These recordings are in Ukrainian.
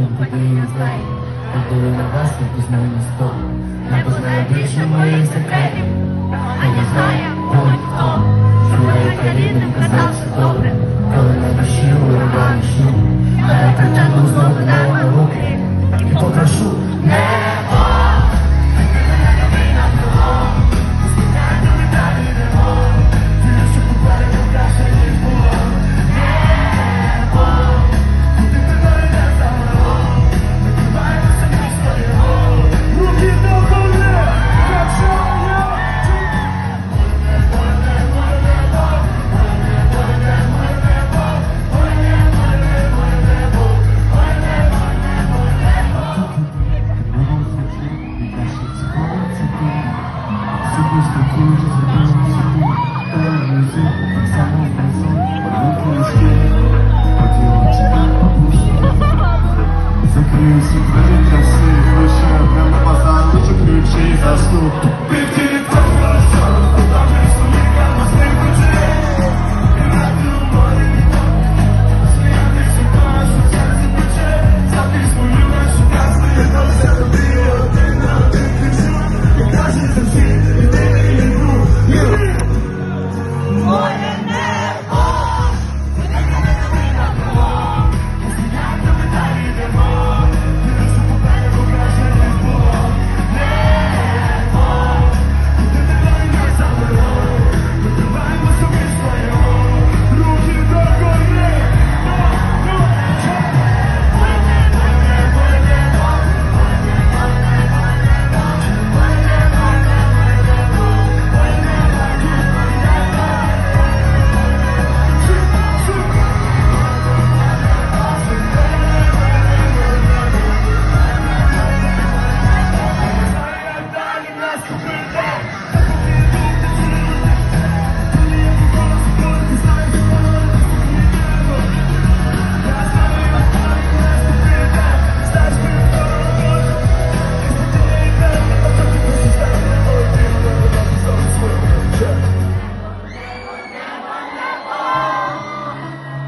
нам подіє злей, поділи на вас, як пізнає місто. Не познає більше моїх секретів, а не знає, бо ніхто. Що моїх рідним казав, що добре.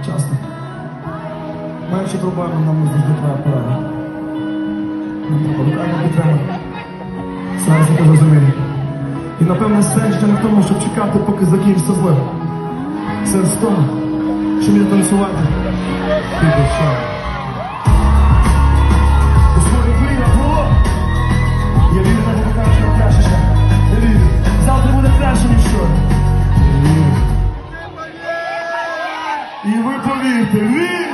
Часто. Маючи проблеми, нам завжди твоя порада. Нам треба локальна підтримка. Зараз я розумію. І напевне сенс ще не в тому, щоб чекати, поки закінчиться зле. Сенс в тому, що мені танцювати. Піде ще. І ви повірте, він